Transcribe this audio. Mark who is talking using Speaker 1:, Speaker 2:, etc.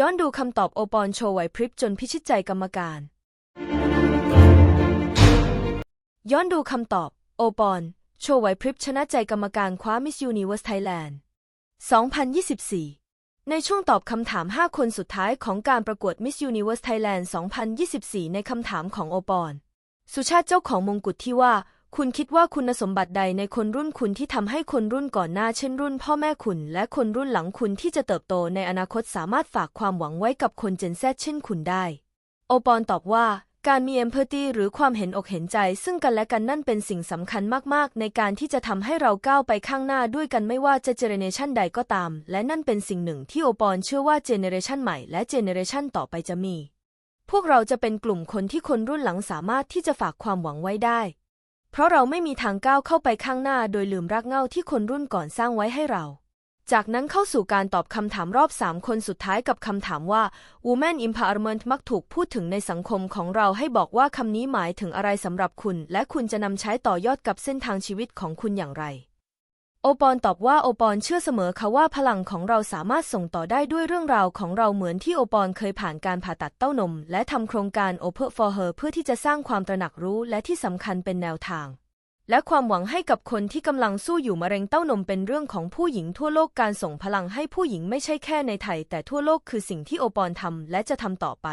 Speaker 1: ย้อนดูคำตอบโอปอลโชว์ไหวพริบจนพิชิตใจกรรมการ ย้อนดูคำตอบ โอปอลโชว์ไหวพริบชนะใจกรรมการคว้า Miss Universe Thailand 2024 ในช่วงตอบคำถาม 5 คนสุดท้ายของการประกวด Miss Universe Thailand 2024 ในคำถามของโอปอลสุชาติเจ้าของมงกุฎที่ว่า คุณคิดว่าคุณสมบัติใดในคนรุ่นคุณที่ทำให้คนรุ่นก่อนหน้าเช่นรุ่นพ่อแม่คุณ และคนรุ่นหลังคุณที่จะเติบโตในอนาคตสามารถฝากความหวังไว้กับคนเจนแซเช่นคุณได้ โอปอลตอบว่า การมีเอมเพอร์ตีหรือความเห็นอกเห็นใจ ซึ่งกันและกันนั่นเป็นสิ่งสำคัญมาก ๆ ในการที่จะทำให้เราก้าวไปข้างหน้าด้วยกันไม่ว่าจะเจเนเรชันใดก็ตาม และนั่นเป็นสิ่งหนึ่งที่โอปอลเชื่อว่าเจเนเรชันใหม่และเจเนเรชันต่อไปจะมี พวกเราจะเป็นกลุ่มคนที่คนรุ่นหลังสามารถที่จะฝากความหวังไว้ได้ เพราะเราไม่มีทางก้าวเข้าไปข้างหน้าโดยลืมรากเหง้าที่คนรุ่นก่อนสร้างไว้ให้เรา จากนั้นเข้าสู่การตอบคำถามรอบสามคนสุดท้ายกับคำถามว่า Woman Empowerment มักถูกพูดถึงในสังคมของเราให้บอกว่าคำนี้หมายถึงอะไรสำหรับคุณ และคุณจะนำใช้ต่อยอดกับเส้นทางชีวิตของคุณอย่างไร โอปอลตอบว่าโอปอลเชื่อเสมอค่ะว่าพลังของเราสามารถส่งต่อได้ด้วยเรื่องราวของเราเหมือนที่โอปอลเคยผ่านการผ่าตัดเต้านม และทำโครงการ Open for Her เพื่อที่จะสร้างความตระหนักรู้และที่สำคัญเป็นแนวทาง และความหวังให้กับคนที่กำลังสู้อยู่มะเร็งเต้านมเป็นเรื่องของผู้หญิงทั่วโลกการส่งพลังให้ผู้หญิงไม่ใช่แค่ในไทย แต่ทั่วโลกคือสิ่งที่โอปอลทำและจะทำต่อไป